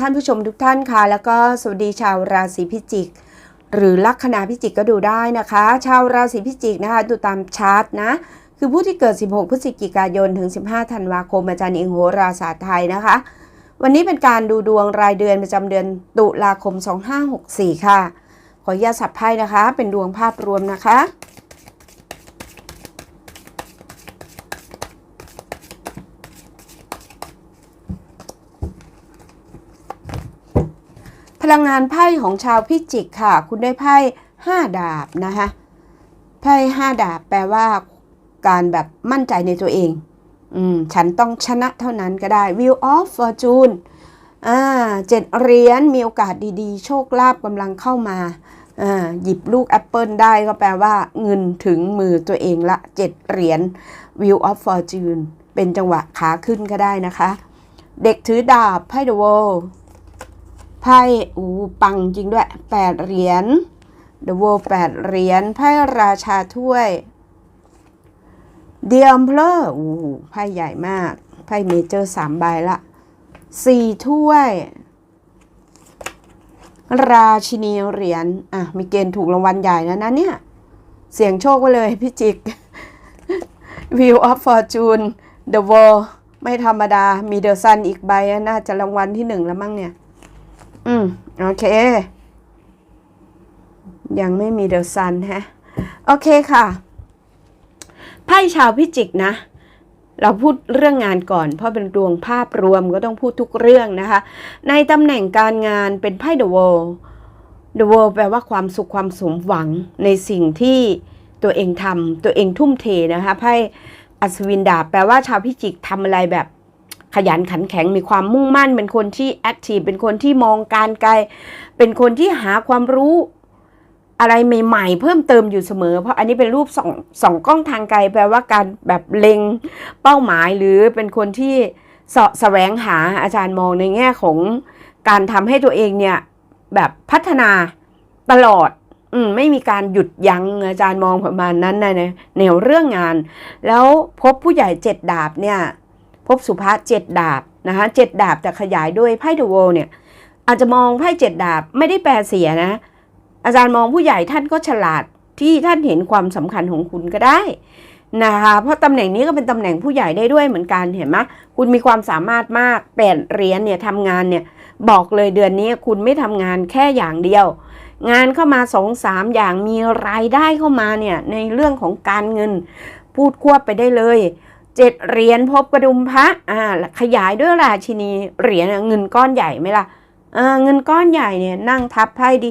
ท่านผู้ชมทุกท่านค่ะ แล้วก็สวัสดีชาวราศีพิจิก หรือลัคนาพิจิกก็ดูได้นะคะ ชาวราศีพิจิกนะคะ ดูตามชาร์ตนะ คือผู้ที่เกิด 16 พฤศจิกายนถึง 15 ธันวาคมอาจารย์อิงโหราศาสตร์ไทยนะคะ วันนี้เป็นการดูดวงรายเดือนประจำเดือนตุลาคม 2564 ค่ะ ขออนุญาตสับไพ่นะคะ เป็นดวงภาพรวมนะคะ พลังงานไพ่ของชาวพิจิกค่ะ คุณได้ไพ่ห้าดาบนะคะไพ่ห้าดาบแปลว่า การแบบมั่นใจในตัวเอง อืม ฉันต้องชนะเท่านั้นก็ได้ Wheel of Fortune อ่าเจ็ดเหรียญมีโอกาสดีๆ โชคลาภกำลังเข้ามาอ่าหยิบลูกแอปเปิลได้ก็แปลว่า เงินถึงมือตัวเองละเจ็ดเหรียญ Wheel of Fortune เป็นจังหวะขาขึ้นก็ได้นะคะ เด็กถือดาบไพ่ The World ไพ่อูปังจริงด้วยแปดเหรียญ The World แปดเหรียญไพ่ราชาถ้วยเดียมเพลอร์อูไพ่ใหญ่มาก ไพ่เมเจอร์สามใบละสี่ถ้วย ราชินีเหรียญ อะ มีเกณฑ์ถูกรางวัลใหญ่แล้วนะเนี่ย เสียงโชคไปเลยพี่จิก View of Fortune The World ไม่ธรรมดา มีเดอะซันอีกใบ น่าจะรางวัลที่หนึ่งแล้วมั้งเนี่ย อืม โอเค ยังไม่มีเดอะซันฮะ โอเคค่ะ ไพ่ชาวพิจิกนะ เราพูดเรื่องงานก่อน เพราะเป็นดวงภาพรวมก็ต้องพูดทุกเรื่องนะคะ ในตำแหน่งการงานเป็นไพ่ The World The World แปลว่าความสุขความสมหวังในสิ่งที่ตัวเองทำตัวเองทุ่มเทนะคะไพ่อัศวินดาบแปลว่าชาวพิจิกทำอะไรแบบ ขยันขันแข็งมีความมุ่งมั่น เป็นคนที่แอคทีฟเป็นคนที่มองการไกล เป็นคนที่หาความรู้อะไรใหม่ๆ เพิ่มเติมอยู่เสมอ เพราะอันนี้เป็นรูปสองสองกล้องทางไกลแปลว่าการแบบเล็งเป้าหมายหรือเป็นคนที่สะแสวงหาอาจารย์มองในแง่ของการทำให้ตัวเองเนี่ยแบบพัฒนาตลอดอืมไม่มีการหยุดยั้งอาจารย์มองประมาณนั้นในแนวเรื่องงาน แล้วพบผู้ใหญ่เจ็ดดาบเนี่ย พบสุภาษเจ็ดดาบนะคะเจ็ดดาบแต่ขยายด้วยไพ่เดอะโวเนี่ยอาจจะมองไพ่เจ็ดดาบไม่ได้แปลเสียนะ อาจารย์มองผู้ใหญ่ท่านก็ฉลาดที่ท่านเห็นความสำคัญของคุณก็ได้นะคะเพราะตำแหน่งนี้ก็เป็นตำแหน่งผู้ใหญ่ได้ด้วยเหมือนกันเห็นไหมคุณมีความสามารถมากแปดเหรียญเนี่ยทำงานเนี่ยบอกเลยเดือนนี้คุณไม่ทำงานแค่อย่างเดียว งานเข้ามาสองสามอย่างมีรายได้เข้ามาเนี่ยในเรื่องของการเงินพูดควบไปได้เลย เจ็ดเหรียญพบกระดุมพระอ่าขยายด้วยราชินีเหรียญเงินก้อนใหญ่ไหมล่ะอ่าเงินก้อนใหญ่เนี่ยนั่งทับไพ่ดี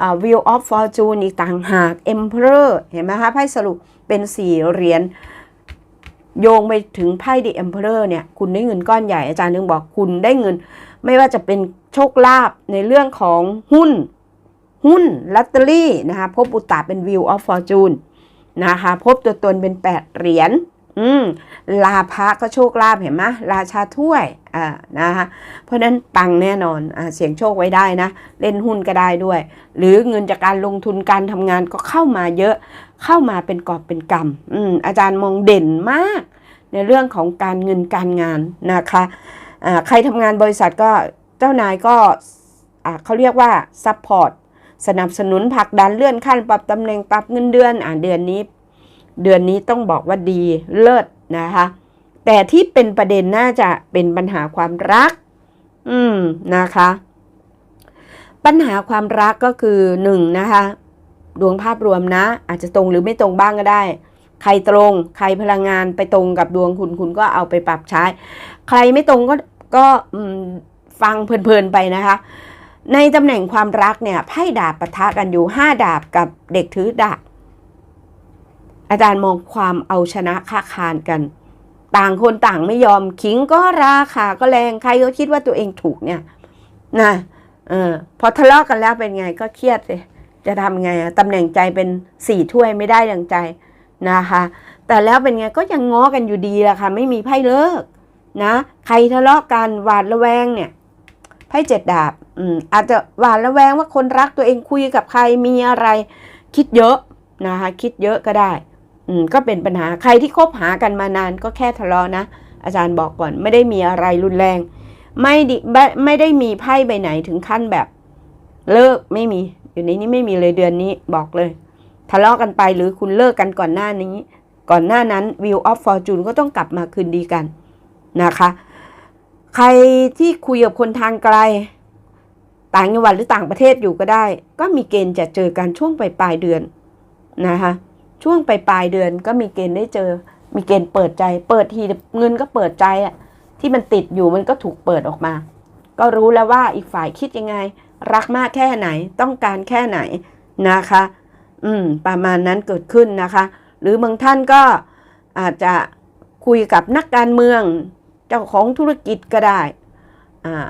อ่า Wheel of Fortune อีกต่างหาก Emperor เห็นไหมคะไพ่สรุปเป็นสี่เหรียญโยงไปถึงไพ่ The Emperor เนี่ยคุณได้เงินก้อนใหญ่อาจารย์นึงบอกคุณได้เงิน ไม่ว่าจะเป็นโชคลาภในเรื่องของหุ้น หุ้นลอตเตอรี่นะคะพบอุตตาเป็น Wheel of Fortune นะคะพบตัวตนเป็น 8 เหรียญ อืมลาภะก็โชคลาภเห็นไหมราชาถ้วยอ่านะคะเพราะนั้นปังแน่นอนอ่าเสียงโชคไว้ได้นะ เล่นหุ้นก็ได้ด้วย หรือเงินจากการลงทุนการทำงานก็เข้ามาเยอะเข้ามาเป็นกอบเป็นกำอืมอาจารย์มองเด่นมาก ในเรื่องของการเงินการงานนะคะอ่าใครทำงานบริษัทก็เจ้านายก็อ่าเขาเรียกว่าซัพพอร์ตสนับสนุนผลักดันเลื่อนขั้นปรับตำแหน่งปรับเงินเดือนอ่าเดือนนี้ เดือนนี้ต้องบอกว่าดีเลิศนะคะ แต่ที่เป็นประเด็นน่าจะเป็นปัญหาความรัก อืมนะคะ ปัญหาความรักก็คือหนึ่งนะคะ ดวงภาพรวมนะ อาจจะตรงหรือไม่ตรงบ้างก็ได้ ใครตรง ใครพลังงานไปตรงกับดวงคุณคุณก็เอาไปปรับใช้ ใครไม่ตรงก็ก็ฟังเพลินๆไปนะคะ ในตำแหน่งความรักเนี่ยไพ่ดาบปะทะกันอยู่ห้าดาบกับเด็กถือดาบ อาจารย์มองความเอาชนะค่าคานกัน ต่างคนต่างไม่ยอมขิงก็ราคาก็แรงใครก็คิดว่าตัวเองถูกเนี่ยนะเออพอทะเลาะกันแล้วเป็นไงก็เครียดเลยจะทำไงตำแหน่งใจเป็นสี่ถ้วยไม่ได้ดังใจนะคะ แต่แล้วเป็นไงก็ยังง้อกันอยู่ดีละค่ะ ไม่มีไพ่เลิกนะ ใครทะเลาะกันหวาดระแวงเนี่ยไพ่เจ็ดดาบอืมอาจจะหวาดระแวงว่าคนรักตัวเองคุยกับใครมีอะไร คิดเยอะนะคะคิดเยอะก็ได้ อืมก็เป็นปัญหาใครที่คบหากันมานานก็แค่ทะเลาะนะ อาจารย์บอกก่อนไม่ได้มีอะไรรุนแรง ไม่ดิไม่ไม่ได้มีไพ่ใบไหนถึงขั้นแบบเลิกไม่มี อยู่ในนี้ไม่มีเลยเดือนนี้บอกเลย ทะเลาะกันไปหรือคุณเลิกกันก่อนหน้านี้ ก่อนหน้านั้น View of Fortune ก็ต้องกลับมาคืนดีกันนะคะ ใครที่คุยกับคนทางไกล ต่างจังหวัดหรือต่างประเทศอยู่ก็ได้ ก็มีเกณฑ์จะเจอกันช่วงปลายปลายเดือนนะคะ ช่วงปลายปลายเดือนก็มีเกณฑ์ได้เจอ มีเกณฑ์เปิดใจ เปิดทีเงินก็เปิดใจอะที่มันติดอยู่มันก็ถูกเปิดออกมา ก็รู้แล้วว่าอีกฝ่ายคิดยังไง รักมากแค่ไหนต้องการแค่ไหนนะคะ อืม ประมาณนั้นเกิดขึ้นนะคะ หรือบางท่านก็อาจจะคุยกับนักการเมือง เจ้าของธุรกิจก็ได้อ่า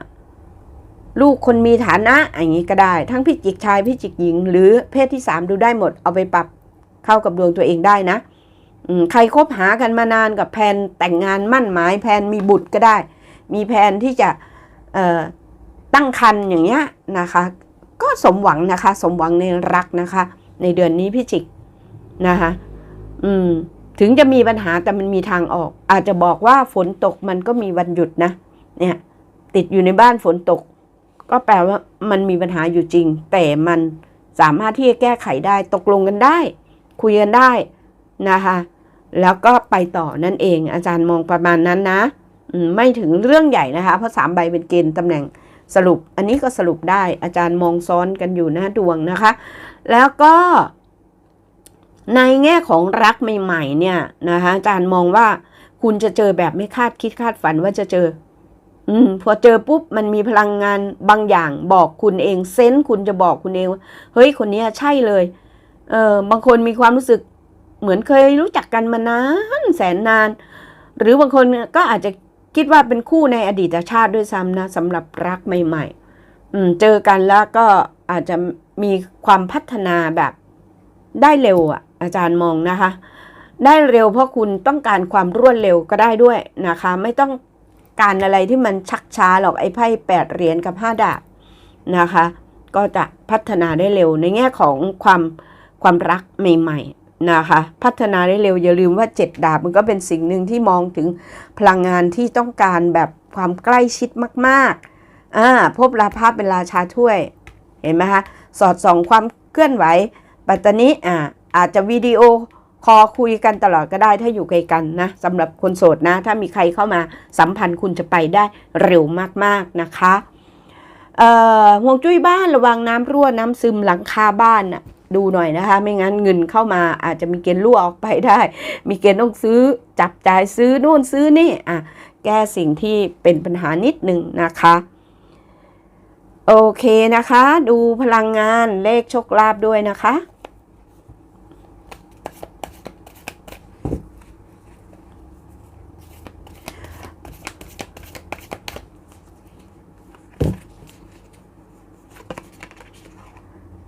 ลูกคนมีฐานะอย่างนี้ก็ได้ ทั้งพิจิกชายพิจิกหญิง หรือเพศที่สามดูได้หมดเอาไปปรับ เข้ากับดวงตัวเองได้นะใครคบหากันมานานกับแผนแต่งงานมั่นหมายแผนมีบุตรก็ได้ มีแผนที่จะตั้งครรภ์อย่างเงี้ยนะคะ ก็สมหวังนะคะ สมหวังในรักนะคะ ในเดือนนี้พิจิกนะคะอืมถึงจะมีปัญหาแต่มันมีทางออก อาจจะบอกว่าฝนตกมันก็มีวันหยุดนะ เนี่ย ติดอยู่ในบ้านฝนตก ก็แปลว่ามันมีปัญหาอยู่จริง แต่มันสามารถที่จะแก้ไขได้ตกลงกันได้ คุยกันได้นะคะ แล้วก็ไปต่อนั่นเอง อาจารย์มองประมาณนั้นนะไม่ถึงเรื่องใหญ่นะคะ เพราะสามใบเป็นเกณฑ์ตำแหน่งสรุป อันนี้ก็สรุปได้อาจารย์มองซ้อนกันอยู่หน้าดวงนะคะ แล้วก็ในแง่ของรักใหม่ๆ เนี่ยนะคะอาจารย์มองว่าคุณจะเจอแบบไม่คาดคิดคาดฝันว่าจะเจอ อืมพอเจอปุ๊บมันมีพลังงานบางอย่างบอกคุณเองเซนส์คุณจะบอกคุณเองว่าเฮ้ยคนนี้ใช่เลย เออบางคนมีความรู้สึกเหมือนเคยรู้จักกันมานานแสนนาน หรือบางคนก็อาจจะคิดว่าเป็นคู่ในอดีตชาติด้วยซ้ำนะสำหรับรักใหม่ๆอืมเจอกันแล้วก็อาจจะมีความพัฒนาแบบได้เร็วอะ อาจารย์มองนะคะ ได้เร็วเพราะคุณต้องการความรวดเร็วก็ได้ด้วยนะคะ ไม่ต้องการอะไรที่มันชักช้าหรอกไอ้ไพ่แปดเหรียญกับห้าดาบนะคะ ก็จะพัฒนาได้เร็วในแง่ของความ ความรักใหม่ๆนะคะพัฒนาได้เร็วอย่าลืมว่าเจ็ดดาบมันก็เป็นสิ่งหนึ่งที่มองถึงพลังงานที่ต้องการแบบความใกล้ชิดมากๆอ่าพบราพาเป็นราชาถ้วย เห็นไหมคะสอดส่องความเคลื่อนไหวปัตตานีอ่าอาจจะวิดีโอคอลคุยกันตลอดก็ได้ถ้าอยู่ไกลกันนะสำหรับคนโสดนะ ถ้ามีใครเข้ามาสัมพันธ์คุณจะไปได้เร็วมากๆนะคะเอ่อห่วงจุ้ยบ้านระวังน้ำรั่วน้ำซึมหลังคาบ้านน่ะ ดูหน่อยนะคะ ไม่งั้นเงินเข้ามาอาจจะมีเกณฑ์รั่วออกไปได้ มีเกณฑ์ต้องซื้อจับจ่ายซื้อนู่นซื้อนี่อะแก้สิ่งที่เป็นปัญหานิดหนึ่งนะคะโอเคนะคะ ดูพลังงานเลขโชคลาภด้วยนะคะ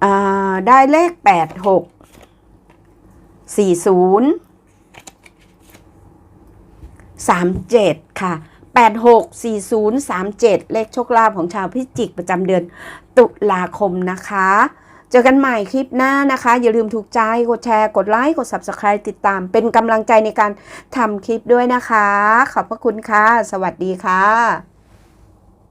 อ่า ได้เลขแปดหกสี่ศูนย์สามเจ็ดค่ะแปดหกสี่ศูนย์สามเจ็ดเลขโชคลาภของชาวพิจิกประจำเดือนตุลาคมนะคะ เจอกันใหม่คลิปหน้านะคะ อย่าลืมถูกใจ กดแชร์ กดไลค์ กด Subscribe ติดตาม เป็นกำลังใจในการทำคลิปด้วยนะคะ ขอบพระคุณค่ะ สวัสดีค่ะ